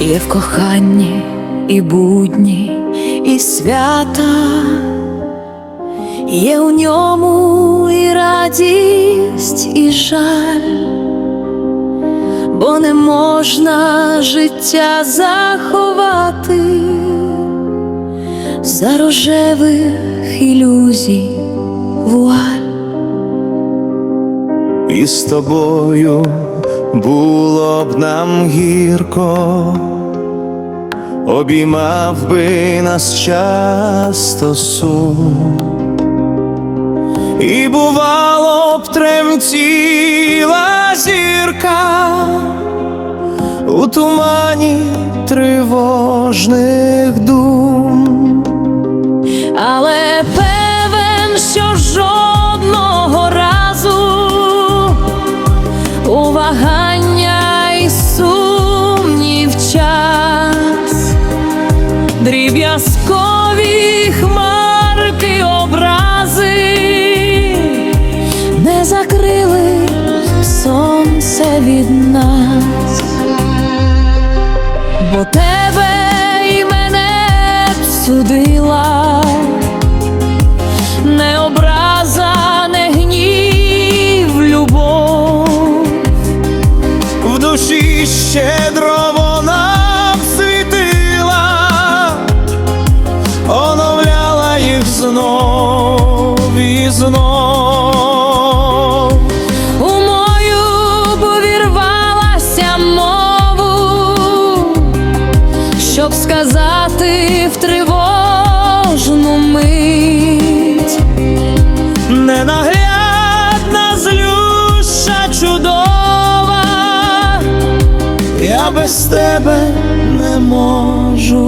Є в коханні і будні, і свята, є у ньому і радість, і жаль, бо не можна життя заховати за рожевих ілюзій вуаль. І з тобою було б нам гірко, обіймав би нас часто сум, і бувало б тремтіла зірка у тумані тривожних дум. Але певен, що жодного разу у сонце від нас, бо тебе і мене судила не не гнів, любов. В душі щедро вона світила, оновляла їх знов і знов. Ненаглядна злюща чудова, я без тебе не можу.